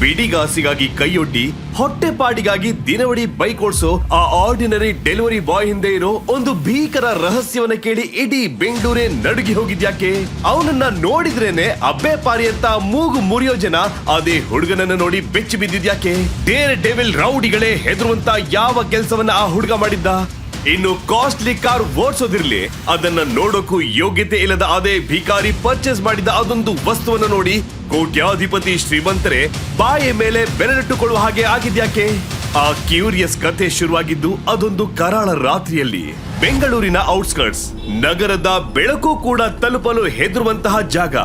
ಬಿಡಿಗಾಸಿಗಾಗಿ ಕೈಯೊಡ್ಡಿ, ಹೊಟ್ಟೆಪಾಡಿಗಾಗಿ ದಿನವಡಿ bike ಓಡಿಸೋ ಆ ordinary delivery boy ಹಿಂದೆ ಇರೋ ಒಂದು ಭೀಕರ ರಹಸ್ಯವನ್ನ ಕೇಳಿ ಇಡೀ ಬೆಂಗಳೂರೇ ನಡುಗಿ ಹೋಗಿದ್ಯಾಕೆ? ಅವನನ್ನ ನೋಡಿದ್ರೇನೆ ಅಬ್ಬೆ ಪಾರಿ ಅಂತ ಮೂಗು ಮುರಿಯೋ ಜನ ಅದೇ ಹುಡುಗನನ್ನ ನೋಡಿ ಬೆಚ್ಚಿ ಬಿದ್ದಿದ್ಯಾಕೆ? ಡೇರ್ ಡೆವಿಲ್ ರೌಡಿಗಳೇ ಹೆದರುವಂತ ಯಾವ ಕೆಲಸವನ್ನ ಆ ಹುಡುಗ ಮಾಡಿದ್ದ? ಇನ್ನು ಕಾಸ್ಟ್ಲಿ ಕಾರ್ ಓಡಿಸೋದಿರ್ಲಿ, ಅದನ್ನ ನೋಡೋಕ್ಕೂ ಯೋಗ್ಯತೆ ಇಲ್ಲದ ಅದೇ ಭಿಕಾರಿ ಪರ್ಚೇಸ್ ಮಾಡಿದ ಅದೊಂದು ವಸ್ತುವನ್ನು ನೋಡಿ ಕೋಟ್ಯಾಧಿಪತಿ ಶ್ರೀಮಂತರೇ, ಬಾಯ ಮೇಲೆ ಬೆರಳಿಟ್ಟುಕೊಳ್ಳುವ ಹಾಗೆ ಆಗಿದ್ಯಾಕೆ? ಆ ಕ್ಯೂರಿಯಸ್ ಕಥೆ ಶುರುವಾಗಿದ್ದು ಅದೊಂದು ಕರಾಳ ರಾತ್ರಿಯಲ್ಲಿ. ಬೆಂಗಳೂರಿನ ಔಟ್ಸ್ಕರ್ಟ್ಸ್ ನಗರದ ಬೆಳಕು ಕೂಡ ತಲುಪಲು ಹೆದರುವಂತಹ ಜಾಗ.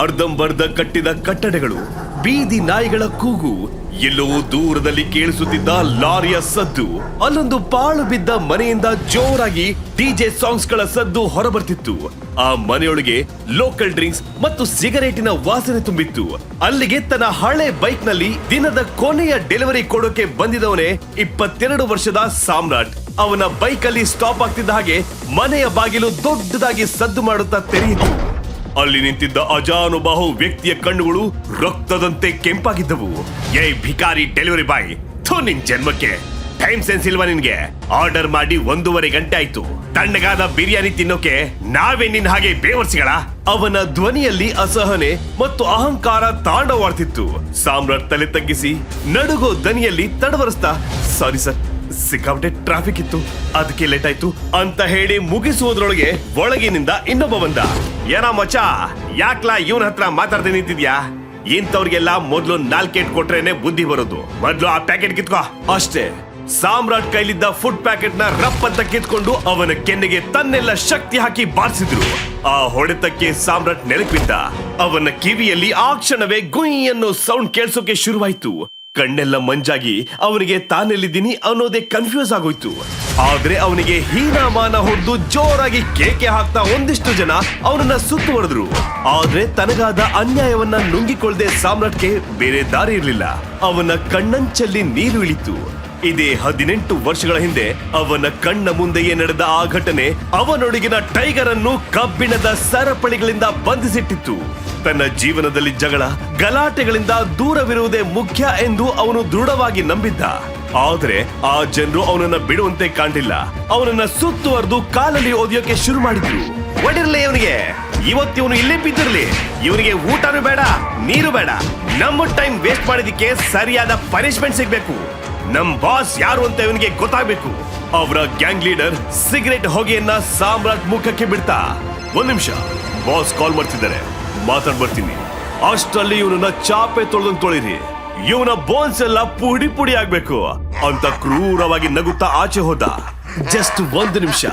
ಅರ್ಧಂಬರ್ಧ ಕಟ್ಟಿದ ಕಟ್ಟಡಗಳು. ಬೀದಿ ನಾಯಿಗಳ ಕೂಗು. ಎಲ್ಲೋ ದೂರದಲ್ಲಿ ಕೇಳಿಸುತ್ತಿದ್ದ ಲಾರಿಯ ಸದ್ದು. ಅಲ್ಲೊಂದು ಪಾಳು ಬಿದ್ದ ಮನೆಯಿಂದ ಜೋರಾಗಿ ಡಿಜೆ ಸಾಂಗ್ಸ್ಗಳ ಸದ್ದು ಹೊರಬರ್ತಿತ್ತು. ಆ ಮನೆಯೊಳಗೆ ಲೋಕಲ್ ಡ್ರಿಂಕ್ಸ್ ಮತ್ತು ಸಿಗರೇಟಿನ ವಾಸನೆ ತುಂಬಿತ್ತು. ಅಲ್ಲಿಗೆ ತನ್ನ ಹಳೆ ಬೈಕ್ನಲ್ಲಿ ದಿನದ ಕೊನೆಯ ಡೆಲಿವರಿ ಕೊಡೋಕೆ ಬಂದಿದವನೇ ಇಪ್ಪತ್ತೆರಡು ವರ್ಷದ ಸಾಮ್ರಾಟ್. ಅವನ ಬೈಕ್ ಅಲ್ಲಿ ಸ್ಟಾಪ್ ಆಗ್ತಿದ್ದ ಹಾಗೆ ಮನೆಯ ಬಾಗಿಲು ದೊಡ್ಡದಾಗಿ ಸದ್ದು ಮಾಡುತ್ತಾ ತೆರೆಯಿತು. ಅಲ್ಲಿ ನಿಂತಿದ್ದ ಅಜಾನುಬಾಹು ವ್ಯಕ್ತಿಯ ಕಣ್ಣುಗಳು ರಕ್ತದಂತೆ ಕೆಂಪಾಗಿದ್ದವು. ಏ ಭಿಕಾರಿ ಡೆಲಿವರಿ ಬಾಯ್ ಥೋ ನಿನ್ ಜನ್ಮಕ್ಕೆ. ಟೈಮ್ ಸೆನ್ಸ್ ಇಲ್ವಾ ನಿನ್ಗೆ? ಆರ್ಡರ್ ಮಾಡಿ ಒಂದೂವರೆ ಗಂಟೆ ಆಯ್ತು. ತಣ್ಣಗಾದ ಬಿರಿಯಾನಿ ತಿನ್ನೋಕೆ ನಾವೇ ನಿನ್ ಹಾಗೆ ಬೇವರ್ಸಿಗಳ? ಅವನ ಧ್ವನಿಯಲ್ಲಿ ಅಸಹನೆ ಮತ್ತು ಅಹಂಕಾರ ತಾಂಡವಾಡ್ತಿತ್ತು. ಸಾಮ್ರಾಟ್ ತಲೆ ತಗ್ಗಿಸಿ ನಡುಗೋ ದನಿಯಲ್ಲಿ ತಡವರಿಸ್ತಾ ಸಾರಿ ಸರ್ ಸಿಕ್ಕಾಪಟ್ಟೆ ಟ್ರಾಫಿಕ್ ಇತ್ತು. ಅದಕ್ಕೆ ಲೇಟ್ ಆಯ್ತು ಅಂತ ಹೇಳಿ ಮುಗಿಸುವುದ್ರೊಳಗೆ ಒಳಗಿನಿಂದ ಇನ್ನೊಬ್ಬ ಬಂದ. ಏನ ಮಚ್ಚ ಯಾಕ್ಲಾ ಇವನ ಹತ್ರ ಮಾತಾಡ್ದೆ ನಿಂತಿದ್ಯಾ? ಇಂಥವ್ರಿಗೆಲ್ಲ ಮೊದ್ಲು ನಾಲ್ಕೇಟ್ ಕೊಟ್ರೇನೆ ಬುದ್ಧಿ ಬರೋದು. ಮೊದ್ಲು ಆ ಪ್ಯಾಕೆಟ್ ಕಿತ್ಕೋ. ಅಷ್ಟೇ. ಸಾಮ್ರಾಟ್ ಕೈಲಿದ್ದ ಫುಡ್ ಪ್ಯಾಕೆಟ್ನ ರಪ್ ಅಂತ ಕಿತ್ಕೊಂಡು ಅವನ ಕೆನ್ನೆಗೆ ತನ್ನೆಲ್ಲ ಶಕ್ತಿ ಹಾಕಿ ಬಾರಿಸಿದ್ರು. ಆ ಹೊಡೆತಕ್ಕೆ ಸಾಮ್ರಾಟ್ ನೆನಪಿದ್ದ. ಅವನ ಕಿವಿಯಲ್ಲಿ ಆ ಕ್ಷಣವೇ ಗುಯ್ ಅನ್ನೋ ಸೌಂಡ್ ಕೇಳಿಸೋಕೆ ಶುರುವಾಯ್ತು. ಕಣ್ಣೆಲ್ಲ ಮಂಜಾಗಿ ಅವನಿಗೆ ತಾನೆಲ್ಲಿದ್ದೀನಿ ಅನ್ನೋದೇ ಕನ್ಫ್ಯೂಸ್ ಆಗೋಯ್ತು. ಆದ್ರೆ ಅವನಿಗೆ ಹೀನಾಮಾನ ಹೊಡೆದು ಜೋರಾಗಿ ಕೇಕೆ ಹಾಕ್ತಾ ಒಂದಿಷ್ಟು ಜನ ಅವನನ್ನ ಸುತ್ತುವರೆದ್ರು ಆದ್ರೆ ತನಗಾದ ಅನ್ಯಾಯವನ್ನ ನುಂಗಿಕೊಳ್ಳದೆ ಸಾಮ್ರಾಟ್ಗೆ ಬೇರೆ ದಾರಿ ಇರಲಿಲ್ಲ. ಅವನ ಕಣ್ಣಂಚಲ್ಲಿ ನೀರು ಇಳಿತು. ಇದೇ ಹದಿನೆಂಟು ವರ್ಷಗಳ ಹಿಂದೆ ಅವನ ಕಣ್ಣ ಮುಂದೆಯೇ ನಡೆದ ಆ ಘಟನೆ ಅವನೊಡಗಿನ ಟೈಗರ್ ಅನ್ನು ಕಬ್ಬಿಣದ ಸರಪಳಿಗಳಿಂದ ಬಂಧಿಸಿಟ್ಟಿತ್ತು. ತನ್ನ ಜೀವನದಲ್ಲಿ ಜಗಳ, ಗಲಾಟೆಗಳಿಂದ ದೂರವಿರುವುದೇ ಮುಖ್ಯ ಎಂದು ಅವನು ದೃಢವಾಗಿ ನಂಬಿದ್ದ. ಆದ್ರೆ ಆ ಜನರು ಅವನನ್ನ ಬಿಡುವಂತೆ ಕಾಣಲಿಲ್ಲ. ಅವನನ್ನ ಸುತ್ತುವರೆದು ಕಾಲಲ್ಲಿ ಓದಿಯೋಕೆ ಶುರು ಮಾಡಿದ್ರು. ಒಡಿರ್ಲಿ ಇವನಿಗೆ. ಇವತ್ತು ಇವನು ಇಲ್ಲೇ ಬಿದ್ದಿರ್ಲಿ. ಇವನಿಗೆ ಊಟನೂ ಬೇಡ, ನೀರು ಬೇಡ. ನಮ್ಮ ಟೈಮ್ ವೇಸ್ಟ್ ಮಾಡಿದಕ್ಕೆ ಸರಿಯಾದ ಪನಿಷ್ಮೆಂಟ್ ಸಿಗ್ಬೇಕು. ನಮ್ ಬಾಸ್ ಯಾರು ಅಂತ ಇವನಿಗೆ ಗೊತ್ತಾಗ್ಬೇಕು. ಅವರ ಗ್ಯಾಂಗ್ ಲೀಡರ್ ಸಿಗರೆಟ್ ಹೊಗೆಯನ್ನ ಸಾಮ್ರಾಟ್ ಮುಖಕ್ಕೆ ಬಿಡ್ತಾ. ಒಂದ್ ನಿಮಿಷ ಬಾಸ್ ಕಾಲ್ ಮಾಡ್ತಿದ್ದಾರೆ. ಮಾತಾಡ್ ಬರ್ತೀನಿ. ಅಷ್ಟರಲ್ಲಿ ಇವನನ್ನ ಚಾಪೆ ತೊಳೆದಂಗ್ ತೊಳಿರಿ. ಇವನ ಬೋನ್ಸ್ ಎಲ್ಲ ಪುಡಿ ಪುಡಿ ಆಗ್ಬೇಕು. ಅಂತ ಕ್ರೂರವಾಗಿ ನಗುತ್ತಾ ಆಚೆ ಹೋದ. ಜಸ್ಟ್ ಒಂದು ನಿಮಿಷ,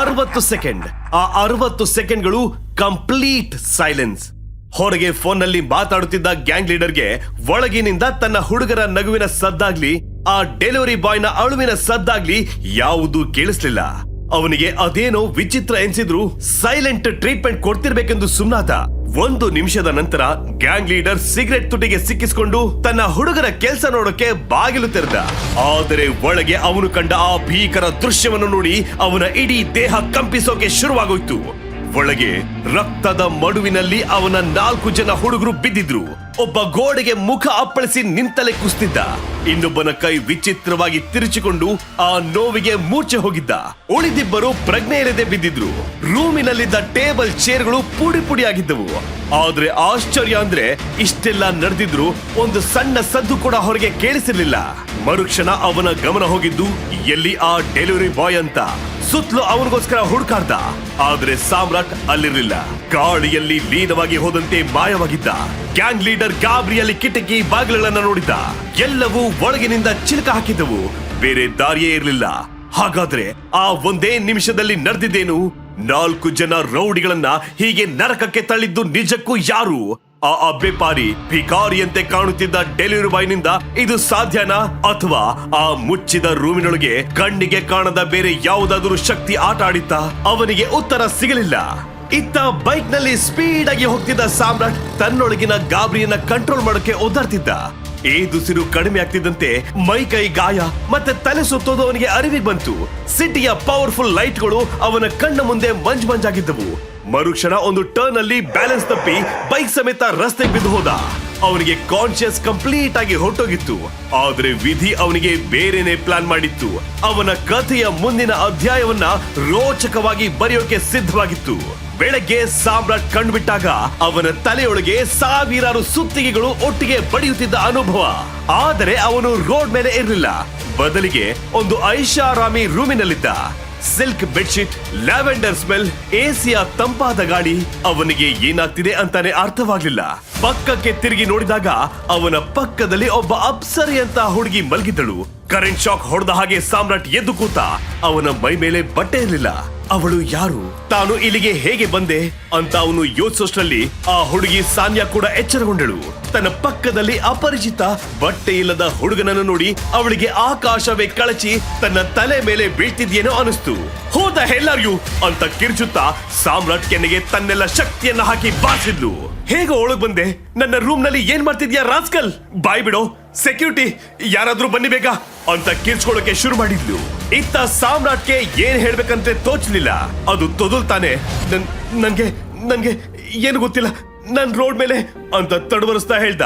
ಅರವತ್ತು ಸೆಕೆಂಡ್ ಆ ಅರವತ್ತು ಸೆಕೆಂಡ್ಗಳು ಕಂಪ್ಲೀಟ್ ಸೈಲೆನ್ಸ್ ಹೊರಗೆ ಫೋನ್ನಲ್ಲಿ ಮಾತಾಡುತ್ತಿದ್ದ ಗ್ಯಾಂಗ್ ಲೀಡರ್ಗೆ ಒಳಗಿನಿಂದ ತನ್ನ ಹುಡುಗರ ನಗುವಿನ ಸದ್ದಾಗ್ಲಿ ಆ ಡೆಲಿವರಿ ಬಾಯ್ನ ಅಳುವಿನ ಸದ್ದಾಗ್ಲಿ ಯಾವುದೂ ಕೇಳಿಸ್ಲಿಲ್ಲ. ಅವನಿಗೆ ಅದೇನೋ ವಿಚಿತ್ರ ಎನ್ಸಿದ್ರು ಸೈಲೆಂಟ್ ಟ್ರೀಟ್ಮೆಂಟ್ ಕೊಡ್ತಿರ್ಬೇಕೆಂದು ಸುಮ್ನಾದ. ಒಂದು ನಿಮಿಷದ ನಂತರ ಗ್ಯಾಂಗ್ ಲೀಡರ್ ಸಿಗರೆಟ್ ತುಟಿಗೆ ಸಿಕ್ಕಿಸಿಕೊಂಡು ತನ್ನ ಹುಡುಗರ ಕೆಲಸ ನೋಡೋಕೆ ಬಾಗಿಲು ತೆರೆದ. ಆದರೆ ಒಳಗೆ ಅವನು ಕಂಡ ಆ ಭೀಕರ ದೃಶ್ಯವನ್ನು ನೋಡಿ ಅವನ ಇಡೀ ದೇಹ ಕಂಪಿಸೋಕೆ ಶುರುವಾಗೋಯ್ತು. ಒಳಗೆ ರಕ್ತದ ಮಡುವಿನಲ್ಲಿ ಅವನ ನಾಲ್ಕು ಜನ ಹುಡುಗರು ಬಿದ್ದಿದ್ರು. ಒಬ್ಬ ಗೋಡೆಗೆ ಮುಖ ಅಪ್ಪಳಿಸಿ ನಿಂತಲೇ ಕುಸ್ತಿದ್ದ. ಇನ್ನೊಬ್ಬನ ಕೈ ವಿಚಿತ್ರವಾಗಿ ತಿರುಚಿಕೊಂಡು ಆ ನೋವಿಗೆ ಮೂರ್ಛೆ ಹೋಗಿದ್ದ. ಉಳಿದಿಬ್ಬರು ಪ್ರಜ್ಞೆ ಇಲ್ಲದೆ ಬಿದ್ದಿದ್ರು. ರೂಮಿನಲ್ಲಿದ್ದ ಟೇಬಲ್ ಚೇರ್ಗಳು ಪುಡಿ ಪುಡಿ ಆಗಿದ್ದವು. ಆದ್ರೆ ಆಶ್ಚರ್ಯ ಅಂದ್ರೆ ಇಷ್ಟೆಲ್ಲ ನಡೆದಿದ್ರು ಒಂದು ಸಣ್ಣ ಸದ್ದು ಕೂಡ ಹೊರಗೆ ಕೇಳಿಸಿರ್ಲಿಲ್ಲ. ಮರುಕ್ಷಣ ಅವನ ಗಮನ ಹೋಗಿದ್ದು, ಎಲ್ಲಿ ಆ ಡೆಲಿವರಿ ಬಾಯ್ ಅಂತ. ಸುತ್ತಲೂ ಅವನಿಗೋಸ್ಕರ ಹುಡುಕಾಡ್ದ. ಆದ್ರೆ ಸಾಮ್ರಾಟ್ ಅಲ್ಲಿರ್ಲಿಲ್ಲ. ಗಾಳಿಯಲ್ಲಿ ಲೀನವಾಗಿ ಹೋದಂತೆ ಮಾಯವಾಗಿದ್ದ. ಗ್ಯಾಂಗ್ ಲೀಡರ್ ಗಾಬ್ರಿಯಲ್ಲಿ ಕಿಟಕಿ ಬಾಗಿಲುಗಳನ್ನ ನೋಡಿದ್ದ. ಎಲ್ಲವೂ ಒಳಗಿನಿಂದ ಚಿಲಕ ಹಾಕಿದ್ದವು. ಬೇರೆ ದಾರಿಯೇ ಇರಲಿಲ್ಲ. ಹಾಗಾದ್ರೆ ಆ ಒಂದೇ ನಿಮಿಷದಲ್ಲಿ ನಡೆದಿದ್ದೇನು? ನಾಲ್ಕು ಜನ ರೌಡಿಗಳನ್ನ ಹೀಗೆ ನರಕಕ್ಕೆ ತಳ್ಳಿದ್ದು ನಿಜಕ್ಕೂ ಯಾರು? ಆ ಅಬ್ಬೆಪಾರಿ ಭಿಕಾರಿಯಂತೆ ಕಾಣುತ್ತಿದ್ದ ಡೆಲಿವರಿ ಬಾಯ್ನಿಂದ ಇದು ಸಾಧ್ಯನಾ? ಅಥವಾ ಆ ಮುಚ್ಚಿದ ರೂಮಿನೊಳಗೆ ಕಣ್ಣಿಗೆ ಕಾಣದ ಬೇರೆ ಯಾವುದಾದರೂ ಶಕ್ತಿ ಆಟ ಆಡಿತ್ತಾ? ಅವನಿಗೆ ಉತ್ತರ ಸಿಗಲಿಲ್ಲ. ಇತ್ತ ಬೈಕ್ನಲ್ಲಿ ಸ್ಪೀಡ್ ಆಗಿ ಹೋಗ್ತಿದ್ದ ಸಾಮ್ರಾಟ್ ತನ್ನೊಳಗಿನ ಗಾಬರಿಯನ್ನ ಕಂಟ್ರೋಲ್ ಮಾಡೋಕೆ ಒದ್ದಾಡ್ತಿದ್ದ. ಏದುಸಿರು ಕಡಿಮೆ ಆಗ್ತಿದ್ದಂತೆ ಮೈ ಕೈ ಗಾಯ ಮತ್ತೆ ತಲೆ ಸುತ್ತೋದು ಅವನಿಗೆ ಅರಿವಿಗೆ ಬಂತು. ಸಿಟಿಯ ಪವರ್ಫುಲ್ ಲೈಟ್ಗಳು ಅವನ ಕಣ್ಣ ಮುಂದೆ ಮಂಜ್ ಮಂಜಾಗಿದ್ದವು ಮರುಕ್ಷಣ ಒಂದು ಟರ್ನ್ ಅಲ್ಲಿ ಬ್ಯಾಲೆನ್ಸ್ ತಪ್ಪಿ ಬೈಕ್ ಸಮೇತ ರಸ್ತೆ ಬಿದ್ದು ಹೋದ. ಅವನಿಗೆ ಕಾನ್ಶಿಯಸ್ ಕಂಪ್ಲೀಟ್ ಆಗಿ ಹೊರಟೋಗಿತ್ತು. ಆದ್ರೆ ವಿಧಿ ಅವನಿಗೆ ಬೇರೆನೆ ಪ್ಲಾನ್ ಮಾಡಿತ್ತು. ಅವನ ಕಥೆಯ ಮುಂದಿನ ಅಧ್ಯಾಯವನ್ನ ರೋಚಕವಾಗಿ ಬರೆಯೋಕೆ ಸಿದ್ಧವಾಗಿತ್ತು. ಬೆಳಗ್ಗೆ ಸಾಮ್ರಾಟ್ ಕಂಡುಬಿಟ್ಟಾಗ ಅವನ ತಲೆಯೊಳಗೆ ಸಾವಿರಾರು ಸುತ್ತಿಗೆಗಳು ಒಟ್ಟಿಗೆ ಬಡಿಯುತ್ತಿದ್ದ ಅನುಭವ. ಆದರೆ ಅವನು ರೋಡ್ ಮೇಲೆ ಇರಲಿಲ್ಲ. ಬದಲಿಗೆ ಒಂದು ಐಷಾರಾಮಿ ರೂಮಿನಲ್ಲಿದ್ದ. ಸಿಲ್ಕ್ ಬೆಡ್ಶೀಟ್, ಲ್ಯಾವೆಂಡರ್ ಸ್ಮೆಲ್, ಎಸಿಯ ತಂಪಾದ ಗಾಳಿ ಅವನಿಗೆ ಏನಾಗ್ತಿದೆ ಅಂತಾನೆ ಅರ್ಥವಾಗ್ಲಿಲ್ಲ. ಪಕ್ಕಕ್ಕೆ ತಿರುಗಿ ನೋಡಿದಾಗ ಅವನ ಪಕ್ಕದಲ್ಲಿ ಒಬ್ಬ ಅಪ್ಸರಿ ಅಂತ ಹುಡುಗಿ ಮಲಗಿದ್ದಳು. ಕರೆಂಟ್ ಶಾಕ್ ಹೊಡೆದ ಹಾಗೆ ಸಾಮ್ರಾಟ್ ಎದ್ದು ಕೂತ ಅವನ ಮೈ ಮೇಲೆ ಬಟ್ಟೆ ಇರಲಿಲ್ಲ. ಅವಳು ಯಾರು? ತಾನು ಇಲ್ಲಿಗೆ ಹೇಗೆ ಬಂದೆ ಅಂತ ಅವನು ಯೋಚಿಸೋಷ್ಟರಲ್ಲಿ ಆ ಹುಡುಗಿ ಸಾನ್ಯಾ ಕೂಡ ಎಚ್ಚರಗೊಂಡಳು. ತನ್ನ ಪಕ್ಕದಲ್ಲಿ ಅಪರಿಚಿತ ಬಟ್ಟೆ ಇಲ್ಲದ ಹುಡುಗನನ್ನು ನೋಡಿ ಅವಳಿಗೆ ಆಕಾಶವೇ ಕಳಚಿ ತನ್ನ ತಲೆ ಮೇಲೆ ಬೀಳ್ತಿದ್ಯೇನೋ ಅನಿಸ್ತು ಹೋದ ಹೆಲ್ಲಾರ್ಯು ಅಂತ ಕಿರ್ಚುತ್ತಾ ಸಾಮ್ರಾಟ್ ಕೆನ್ನೆಗೆ ತನ್ನೆಲ್ಲ ಶಕ್ತಿಯನ್ನ ಹಾಕಿ ಬಾರಿಸಿದ್ಲು. ಹೇಗ ಒಳಗ್ ಬಂದೆ? ನನ್ನ ರೂಮ್ನಲ್ಲಿ ಏನ್ ಮಾಡ್ತಿದ್ಯಾ ರಾಸ್ಕಲ್? ಬಾಯ್ ಬಿಡೋ. ಸೆಕ್ಯೂರಿಟಿ, ಯಾರಾದ್ರೂ ಬನ್ನಿ ಬೇಗ. ಅಂತ ಕಿರ್ಚ್ಕೊಳ್ಳೋಕೆ ಶುರು ಮಾಡಿದ್ಲು. ಇತ್ತ ಸಾಮ್ರಾಟ್ಗೆ ಏನ್ ಹೇಳ್ಬೇಕಂತ ತೋಚ್ಲಿಲ್ಲ. ಅದು ತೊದಲ್ತಾನೆ ನನ್- ನನ್ಗೆ ನನ್ಗೆ ಏನು ಗೊತ್ತಿಲ್ಲ. ನನ್ ರೋಡ್ ಮೇಲೆ ಅಂತ ತಡವರಿಸ್ತಾ ಹೇಳ್ದ.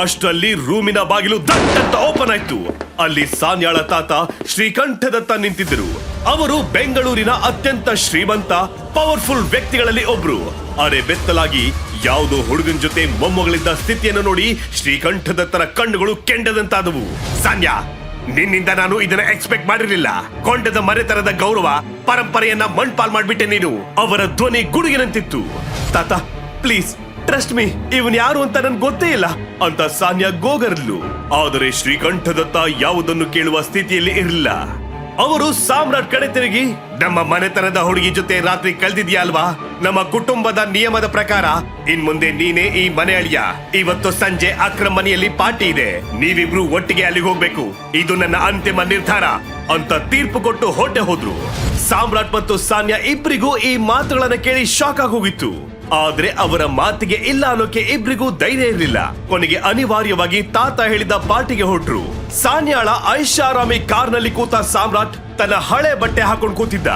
ಅಷ್ಟರಲ್ಲಿ ರೂಮಿನ ಬಾಗಿಲು ದಟ್ ಅಂತ ಓಪನ್ ಆಯ್ತು. ಅಲ್ಲಿ ಸಾನ್ಯಾಳ ತಾತ ಶ್ರೀಕಂಠದತ್ತ ನಿಂತಿದ್ದರು. ಅವರು ಬೆಂಗಳೂರಿನ ಅತ್ಯಂತ ಶ್ರೀಮಂತ, ಪವರ್ಫುಲ್ ವ್ಯಕ್ತಿಗಳಲ್ಲಿ ಒಬ್ರು. ಅರೆ ಬೆತ್ತಲಾಗಿ ಯಾವುದೋ ಹುಡುಗನ್ ಜೊತೆ ಮೊಮ್ಮಗಳಿದ್ದ ಸ್ಥಿತಿಯನ್ನು ನೋಡಿ ಶ್ರೀಕಂಠದತ್ತರ ಕಣ್ಣುಗಳು ಕೆಂಡದಂತಾದವು. ಸಾನ್ಯಾ ನಿನ್ನಿಂದ ನಾನು ಇದನ್ನ ಎಕ್ಸ್ಪೆಕ್ಟ್ ಮಾಡಿರಲಿಲ್ಲ. ಕೊಂಡದ ಮರೆತರದ ಗೌರವ, ಪರಂಪರೆಯನ್ನ ಮಣ್ಪಾಲ್ ಮಾಡ್ಬಿಟ್ಟೆ ನೀನು. ಅವರ ಧ್ವನಿ ಗುಡುಗಿನಂತಿತ್ತು. ತಾತ ಪ್ಲೀಸ್ ಟ್ರಸ್ಟ್ ಮೀ ಇವನ್ ಯಾರು ಅಂತ ನನ್ಗೆ ಗೊತ್ತೇ ಇಲ್ಲ. ಅಂತ ಸಾನ್ಯಾ ಗೋಗರ್ಲು. ಆದರೆ ಶ್ರೀಕಂಠದತ್ತ ಯಾವುದನ್ನು ಕೇಳುವ ಸ್ಥಿತಿಯಲ್ಲಿ ಇರಲಿಲ್ಲ. ಅವರು ಸಾಮ್ರಾಟ್ ಕಡೆ ತಿರುಗಿ, ನಮ್ಮ ಮನೆತನದ ಹುಡುಗಿ ಜೊತೆ ರಾತ್ರಿ ಕಳೆದಿದ್ಯಾ ಅಲ್ವಾ? ನಮ್ಮ ಕುಟುಂಬದ ನಿಯಮದ ಪ್ರಕಾರ, ಇನ್ ಮುಂದೆ ನೀನೇ ಈ ಮನೆ ಅಳಿಯ. ಇವತ್ತು ಸಂಜೆ ಅಕ್ರಮ್ ಮನೆಯಲ್ಲಿ ಪಾರ್ಟಿ ಇದೆ. ನೀವಿಬ್ರು ಒಟ್ಟಿಗೆ ಅಲ್ಲಿಗೆ ಹೋಗ್ಬೇಕು. ಇದು ನನ್ನ ಅಂತಿಮ ನಿರ್ಧಾರ. ಅಂತ ತೀರ್ಪು ಕೊಟ್ಟು ಹೊಟ್ಟೆ ಹೋದ್ರು. ಸಾಮ್ರಾಟ್ ಮತ್ತು ಸಾನ್ಯಾ ಇಬ್ಬರಿಗೂ ಈ ಮಾತುಗಳನ್ನು ಕೇಳಿ ಶಾಕ್ ಆಗೋಗಿತ್ತು ಆದ್ರೆ ಅವರ ಮಾತಿಗೆ ಇಲ್ಲ ಅನ್ನೋಕೆ ಇಬ್ರಿಗೂ ಧೈರ್ಯ ಇರಲಿಲ್ಲ. ಕೊನೆಗೆ ಅನಿವಾರ್ಯವಾಗಿ ತಾತ ಹೇಳಿದ ಪಾರ್ಟಿಗೆ ಹೊರಟ್ರು ಸಾನ್ಯಾಳ ಐಷಾರಾಮಿ ಕಾರ್ನಲ್ಲಿ ಕೂತ ಸಾಮ್ರಾಟ್ ತನ್ನ ಹಳೆ ಬಟ್ಟೆ ಹಾಕೊಂಡು ಕೂತಿದ್ದ.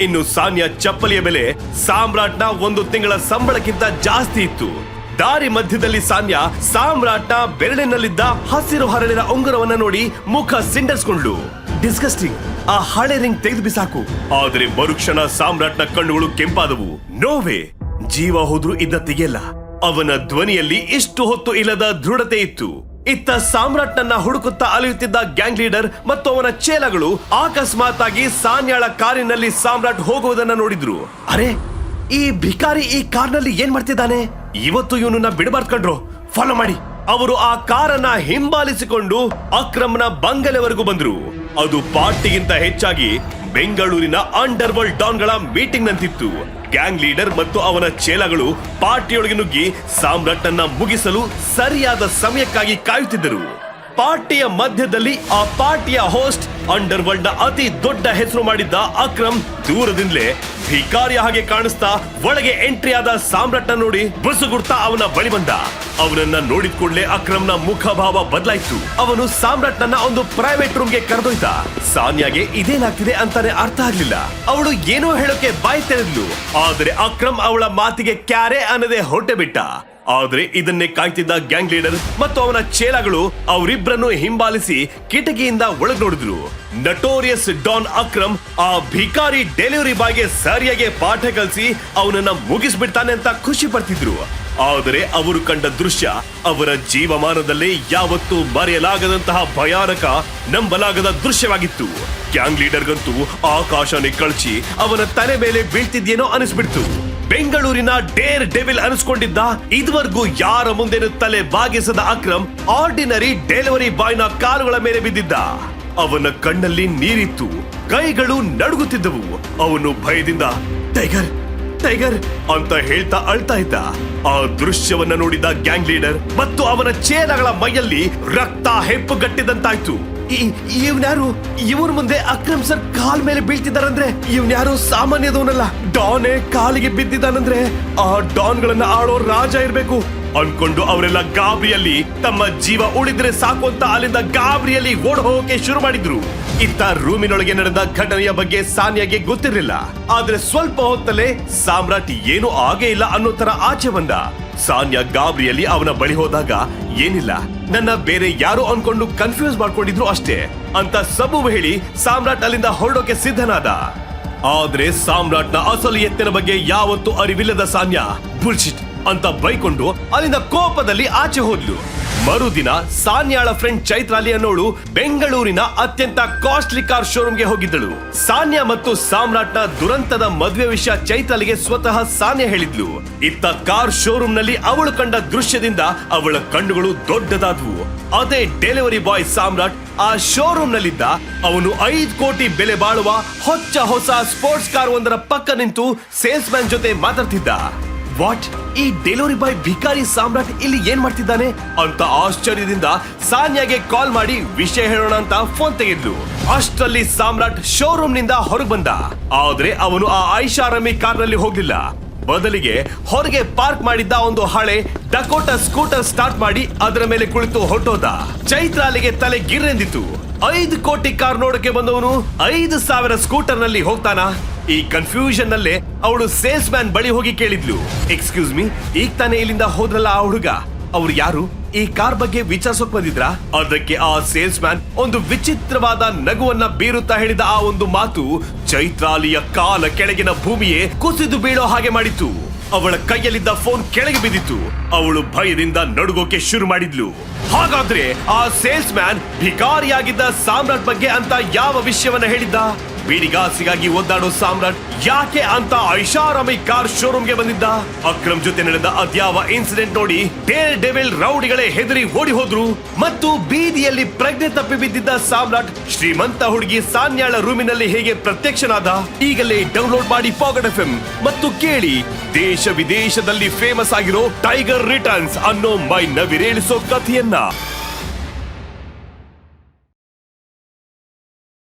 ಇನ್ನು ಸಾನ್ಯಾ ಚಪ್ಪಲಿಯ ಬೆಲೆ ಸಾಮ್ರಾಟ್ನ ಒಂದು ತಿಂಗಳ ಸಂಬಳಕ್ಕಿಂತ ಜಾಸ್ತಿ ಇತ್ತು. ದಾರಿ ಮಧ್ಯದಲ್ಲಿ ಸಾನ್ಯಾ ಸಾಮ್ರಾಟ್ನ ಬೆರಳಿನಲ್ಲಿದ್ದ ಹಸಿರು ಹರಳಿನ ಉಂಗುರವನ್ನ ನೋಡಿ ಮುಖ ಸಿಂಡರ್ಸ್ಕೊಂಡ್ಲು. ಡಿಸ್ಗಸ್ಟಿಂಗ್. ಆ ಹಳೆ ರಿಂಗ್ ತೆಗೆದು ಬಿಸಾಕು. ಆದ್ರೆ ಮರುಕ್ಷಣ ಸಾಮ್ರಾಟ್ನ ಕಣ್ಣುಗಳು ಕೆಂಪಾದವು. ನೋವೇ ಜೀವ ಹೋದ್ರು ಇದ್ದ ತೆಗೆಯಲ್ಲ. ಅವನ ಧ್ವನಿಯಲ್ಲಿ ಇಷ್ಟು ಹೊತ್ತು ಇಲ್ಲದ ದೃಢತೆ ಇತ್ತು. ಇತ್ತ ಸಾಮ್ರಾಟ್ನನ್ನ ಹುಡುಕುತ್ತಾ ಅಲೆಯುತ್ತಿದ್ದ ಗ್ಯಾಂಗ್ ಲೀಡರ್ ಮತ್ತು ಅವನ ಚೇಲಗಳು ಅಕಸ್ಮಾತ್ ಆಗಿ ಸಾನ್ಯಾಳ ಕಾರಿನಲ್ಲಿ ಸಾಮ್ರಾಟ್ ಹೋಗುವುದನ್ನ ನೋಡಿದ್ರು. ಅರೆ, ಈ ಭಿಕಾರಿ ಈ ಕಾರ್ನಲ್ಲಿ ಏನ್ ಮಾಡ್ತಿದ್ದಾನೆ? ಇವತ್ತು ಇವನನ್ನ ಬಿಡಬಾರ್ದು ಫಾಲೋ ಮಾಡಿ. ಅವರು ಆ ಕಾರನ್ನ ಹಿಂಬಾಲಿಸಿಕೊಂಡು ಅಕ್ರಮನ ಬಂಗಲೆವರೆಗೂ ಬಂದ್ರು. ಅದು ಪಾರ್ಟಿಗಿಂತ ಹೆಚ್ಚಾಗಿ ಬೆಂಗಳೂರಿನ ಅಂಡರ್ ವರ್ಲ್ಡ್ ಡಾನ್ಗಳ ಮೀಟಿಂಗ್ ನಂತಿತ್ತು ಗ್ಯಾಂಗ್ ಲೀಡರ್ ಮತ್ತು ಅವನ ಚೇಲಗಳು ಪಾರ್ಟಿಯೊಳಗೆ ನುಗ್ಗಿ ಸಾಮ್ರಾಟ್ನನ್ನ ಮುಗಿಸಲು ಸರಿಯಾದ ಸಮಯಕ್ಕಾಗಿ ಕಾಯುತ್ತಿದ್ದರು. ಪಾರ್ಟಿಯ ಮಧ್ಯದಲ್ಲಿ ಆ ಪಾರ್ಟಿಯ ಹೋಸ್ಟ್ ಅಂಡರ್ ವರ್ಲ್ಡ್ ಅತಿ ದೊಡ್ಡ ಹೆಸರು ಮಾಡಿದ್ದ ಅಕ್ರಮ್ ದೂರದಿಂದಲೇ ಭಿಕಾರಿಯ ಹಾಗೆ ಕಾಣಿಸ್ತಾ ಒಳಗೆ ಎಂಟ್ರಿ ಆದ ಸಾಮ್ರಾಟ್ನ ನೋಡಿ ಬುಸುಗುಡ್ತಾ ಅವನ ಬಳಿ ಬಂದ. ಅವನನ್ನ ನೋಡಿದ ಕೂಡಲೇ ಅಕ್ರಮ್ನ ಮುಖಭಾವ ಬದಲಾಯಿತು. ಅವನು ಸಾಮ್ರಾಟ್ನನ್ನ ಒಂದು ಪ್ರೈವೇಟ್ ರೂಮ್ಗೆ ಕರೆದೊಯ್ದ. ಸಾನ್ಯಾಗೆ ಇದೇನಾಗ್ತಿದೆ ಅಂತಾನೆ ಅರ್ಥ ಆಗ್ಲಿಲ್ಲ. ಅವಳು ಏನೋ ಹೇಳೋಕೆ ಬಾಯಿ ತೆರೆದ್ಲು. ಆದ್ರೆ ಅಕ್ರಮ್ ಅವಳ ಮಾತಿಗೆ ಕ್ಯಾರೆ ಅನ್ನದೆ ಹೊಟ್ಟೆ ಬಿಟ್ಟ. ಆದ್ರೆ ಇದನ್ನೇ ಕಾಯ್ತಿದ್ದ ಗ್ಯಾಂಗ್ ಲೀಡರ್ ಮತ್ತು ಅವನ ಚೇಲಗಳು ಅವರಿಬ್ಬರನ್ನು ಹಿಂಬಾಲಿಸಿ ಕಿಟಕಿಯಿಂದ ಒಳಗ್ ನೋಡಿದ್ರು. ನಟೋರಿಯಸ್ ಡಾನ್ ಅಕ್ರಮ್ ಆ ಭಿಕಾರಿ ಡೆಲಿವರಿ ಬಾಯ್ಗೆ ಸರಿಯಾಗಿ ಪಾಠ ಕಲಿಸಿ ಅವನನ್ನ ಮುಗಿಸ್ಬಿಡ್ತಾನೆ ಅಂತ ಖುಷಿ ಪಡ್ತಿದ್ರು. ಆದರೆ ಅವರು ಕಂಡ ದೃಶ್ಯ ಅವರ ಜೀವಮಾನದಲ್ಲಿ ಯಾವತ್ತೂ ಮರೆಯಲಾಗದಂತಹ ಭಯಾನಕ, ನಂಬಲಾಗದ ದೃಶ್ಯವಾಗಿತ್ತು. ಗ್ಯಾಂಗ್ ಲೀಡರ್ಗಂತೂ ಆಕಾಶನೇ ಕಳಚಿ ಅವನ ತಲೆ ಮೇಲೆ ಬೀಳ್ತಿದ್ಯೇನೋ ಅನಿಸ್ಬಿಡ್ತು. ಬೆಂಗಳೂರಿನ ಡೇರ್ ಡೆವಿಲ್ ಅನಿಸ್ಕೊಂಡಿದ್ದ ಇದುವರೆಗೂ ಯಾರ ಮುಂದೆನೂ ತಲೆ ಬಾಗಿಸದ ಅಕ್ರಮ್ ಆರ್ಡಿನರಿ ಡೆಲಿವರಿ ಬಾಯ್ನ ಕಾಲುಗಳ ಮೇಲೆ ಬಿದ್ದಿದ್ದ. ಅವನ ಕಣ್ಣಲ್ಲಿ ನೀರಿತ್ತು, ಕೈಗಳು ನಡುಗುತ್ತಿದ್ದವು. ಅವನು ಭಯದಿಂದ, ಟೈಗರ್ ಟೈಗರ್ ಅಂತ ಹೇಳ್ತಾ ಅಳ್ತಾ ಇದ್ದ. ಆ ದೃಶ್ಯವನ್ನ ನೋಡಿದ ಗ್ಯಾಂಗ್ ಲೀಡರ್ ಮತ್ತು ಅವನ ಚೇಲಗಳ ಮೈಯಲ್ಲಿ ರಕ್ತ ಹೆಪ್ಪುಗಟ್ಟಿದಂತಾಯ್ತು. ಇವ್ನ್ಯಾರು ಇವ್ರ ಮುಂದೆ ಅಕ್ರಮ್ ಸರ್ ಕಾಲ್ ಮೇಲೆ ಬೀಳ್ತಿದಾರಂದ್ರೆ ಇವ್ನ್ಯಾರು ಸಾಮಾನ್ಯದವನಲ್ಲ. ಡಾನೆ ಕಾಲಿಗೆ ಬಿದ್ದಿದ್ದಾನಂದ್ರೆ ಆ ಡಾನ್ಗಳನ್ನ ಆಳೋ ರಾಜ ಇರ್ಬೇಕು. ಅನ್ಕೊಂಡು ಅವರೆಲ್ಲ ಗಾಬರಿಯಲ್ಲಿ ತಮ್ಮ ಜೀವ ಉಳಿದ್ರೆ ಸಾಕು ಅಂತ ಅಲ್ಲಿಂದ ಗಾಬರಿಯಲ್ಲಿ ಓಡ್ ಹೋಗೋಕೆ ಶುರು ಮಾಡಿದ್ರು. ಇತ್ತ ರೂಮಿನೊಳಗೆ ನಡೆದ ಘಟನೆಯ ಬಗ್ಗೆ ಸಾನ್ಯಾಗೆ ಗೊತ್ತಿರಲಿಲ್ಲ. ಆದ್ರೆ ಸ್ವಲ್ಪ ಹೊತ್ತಲ್ಲೇ ಸಾಮ್ರಾಟ್ ಏನೂ ಆಗೇ ಇಲ್ಲ ಅನ್ನೋ ತರ ಆಚೆ ಬಂದ. ಸಾನ್ಯಾ ಗಾಬರಿಯಲ್ಲಿ ಅವನ ಬಳಿ ಹೋದಾಗ, ಏನಿಲ್ಲ, ನನ್ನ ಬೇರೆ ಯಾರು ಅನ್ಕೊಂಡು ಕನ್ಫ್ಯೂಸ್ ಮಾಡ್ಕೊಂಡಿದ್ರು ಅಷ್ಟೇ ಅಂತ ಸಬು ಹೇಳಿ ಸಾಮ್ರಾಟ್ ಅಲ್ಲಿಂದ ಹೊರಡೋಕೆ ಸಿದ್ಧನಾದ. ಆದ್ರೆ ಸಾಮ್ರಾಟ್ನ ಅಸಲು ಎತ್ತಿನ ಬಗ್ಗೆ ಯಾವತ್ತೂ ಅರಿವಿಲ್ಲದ ಸಾನ್ಯಾ ಬುಲ್ಶಿಟ್ ಅಂತ ಬೈಕೊಂಡು ಅಲ್ಲಿಂದ ಕೋಪದಲ್ಲಿ ಆಚೆ ಹೋದ್ಲು. ಮರುದಿನ ಸಾನ್ಯಾಳ ಫ್ರೆಂಡ್ ಚೈತ್ರಾಲಿ ಅನ್ನೋಳು ಬೆಂಗಳೂರಿನ ಅತ್ಯಂತ ಕಾಸ್ಟ್ಲಿ ಕಾರ್ ಶೋರೂಮ್ಗೆ ಹೋಗಿದ್ದಳು. ಸಾನ್ಯಾ ಮತ್ತು ಸಾಮ್ರಾಟ್ನ ದುರಂತದ ಮದುವೆ ವಿಷಯ ಚೈತ್ರಾಲಿಗೆ ಸ್ವತಃ ಸಾನ್ಯಾ ಹೇಳಿದ್ಲು. ಇತ್ತ ಕಾರ್ ಶೋರೂಮ್ನಲ್ಲಿ ಅವಳು ಕಂಡ ದೃಶ್ಯದಿಂದ ಅವಳ ಕಣ್ಣುಗಳು ದೊಡ್ಡದಾದವು. ಅದೇ ಡೆಲಿವರಿ ಬಾಯ್ ಸಾಮ್ರಾಟ್ ಆ ಶೋರೂಮ್ ನಲ್ಲಿದ್ದ ಅವನು ಐದು ಕೋಟಿ ಬೆಲೆ ಬಾಳುವ ಹೊಚ್ಚ ಹೊಸ ಸ್ಪೋರ್ಟ್ಸ್ ಕಾರ್ ಒಂದರ ಪಕ್ಕ ನಿಂತು ಸೇಲ್ಸ್ ಮ್ಯಾನ್ ಜೊತೆ ಮಾತಾಡ್ತಿದ್ದ. ವಾಟ್ ಈ ಡೆಲಿವರಿ ಬಾಯ್ ಭಿಕಾರಿ ಸಾಮ್ರಾಟ್ ಇಲ್ಲಿ ಏನ್ ಮಾಡ್ತಿದ್ದಾನೆ? ಅಂತ ಆಶ್ಚರ್ಯದಿಂದ ಸಾನ್ಯಾಗೆ ಕಾಲ್ ಮಾಡಿ ವಿಷಯ ಹೇಳೋಣ ಅಂತ ಫೋನ್ ತೆಗೆದ್ಲು. ಅಷ್ಟರಲ್ಲಿ ಸಾಮ್ರಾಟ್ ಶೋರೂಮ್ನಿಂದ ಹೊರಗೆ ಬಂದ. ಆದ್ರೆ ಅವನು ಆ ಐಷಾರಾಮಿ ಕಾರ್ನಲ್ಲಿ ಹೋಗ್ಲಿಲ್ಲ. ಬದಲಿಗೆ ಹೊರಗೆ ಪಾರ್ಕ್ ಮಾಡಿದ್ದ ಒಂದು ಹಳೆ ಡಕೋಟ ಸ್ಕೂಟರ್ ಸ್ಟಾರ್ಟ್ ಮಾಡಿ ಅದರ ಮೇಲೆ ಕುಳಿತು ಹೊಟ್ಟೋದ ಚೈತ್ರಾಲಿಗೆ ತಲೆ ಗಿರ್ರೆಂದಿತು ಐದು ಕೋಟಿ ಕಾರ್ ನೋಡಕ್ಕೆ ಬಂದವನು ಐದು ಸಾವಿರ ಸ್ಕೂಟರ್ನಲ್ಲಿ ಹೋಗ್ತಾನ? ಈ ಕನ್ಫ್ಯೂಷನ್ ನಲ್ಲೇ ಅವಳು ಸೇಲ್ಸ್ ಮ್ಯಾನ್ ಬಳಿ ಹೋಗಿ ಕೇಳಿದ್ಲು. ಎಕ್ಸ್ಕ್ಯೂಸ್ ಮೀ ಈಗ ತಾನೇ ಇಲ್ಲಿಂದ ಹೋದ್ರಲ್ಲ ಆ ಹುಡುಗ? ಅವ್ರು ಯಾರು? ಈ ಕಾರ್ ಬಗ್ಗೆ ವಿಚಾರಿಸೋಕ್ ಬಂದಿದ್ರ? ಅದಕ್ಕೆ ಆ ಸೇಲ್ಸ್ ಮ್ಯಾನ್ ಒಂದು ವಿಚಿತ್ರವಾದ ನಗುವನ್ನ ಬೀರುತ್ತಾ ಹೇಳಿದ ಆ ಒಂದು ಮಾತು ಚೈತ್ರಾಲಿಯ ಕಾಲ ಕೆಳಗಿನ ಭೂಮಿಯೇ ಕುಸಿದು ಬೀಳೋ ಹಾಗೆ ಮಾಡಿತ್ತು. ಅವಳ ಕೈಯಲ್ಲಿದ್ದ ಫೋನ್ ಕೆಳಗೆ ಬಿದ್ದಿತ್ತು. ಅವಳು ಭಯದಿಂದ ನಡುಗೋಕೆ ಶುರು ಮಾಡಿದ್ಲು. ಹಾಗಾದ್ರೆ ಆ ಸೇಲ್ಸ್ ಮ್ಯಾನ್ ಭಿಕಾರಿಯಾಗಿದ್ದ ಸಾಮ್ರಾಟ್ ಬಗ್ಗೆ ಅಂತ ಯಾವ ವಿಷಯವನ್ನ ಹೇಳಿದ್ದ? ಬೀಡಿಗಾಸಿಗಾಗಿ ಒದ್ದಾಡೋ ಸಾಮ್ರಾಟ್ ಯಾಕೆ ಅಂತ ಐಷಾರಾಮಿ ಕಾರ್ ಶೋರೂಮ್ಗೆ ಬಂದಿದ್ದ? ಅಕ್ರಮ್ ಜೊತೆ ನಡೆದ ಅದ್ಯಾವ ಇನ್ಸಿಡೆಂಟ್ ನೋಡಿ ಡೇರ್ ಡೆವಿಲ್ ರೌಡಿಗಳೇ ಹೆದರಿ ಓಡಿ ಹೋದ್ರು ಮತ್ತು ಬೀದಿಯಲ್ಲಿ ಪ್ರಜ್ಞೆ ತಪ್ಪಿ ಬಿದ್ದಿದ್ದ ಸಾಮ್ರಾಟ್ ಶ್ರೀಮಂತ ಹುಡುಗಿ ಸಾನ್ಯಾಳ ರೂಮಿನಲ್ಲಿ ಹೇಗೆ ಪ್ರತ್ಯಕ್ಷನಾದ? ಈಗಲೇ ಡೌನ್ಲೋಡ್ ಮಾಡಿ ಪಾಕೆಟ್ ಎಫ್ ಮತ್ತು ಕೇಳಿ ದೇಶ ವಿದೇಶದಲ್ಲಿ ಫೇಮಸ್ ಆಗಿರೋ ಟೈಗರ್ ರಿಟರ್ನ್ಸ್ ಅನ್ನೋ ಮೈ ನವಿರೇಳಿಸೋ ಕಥೆಯನ್ನ.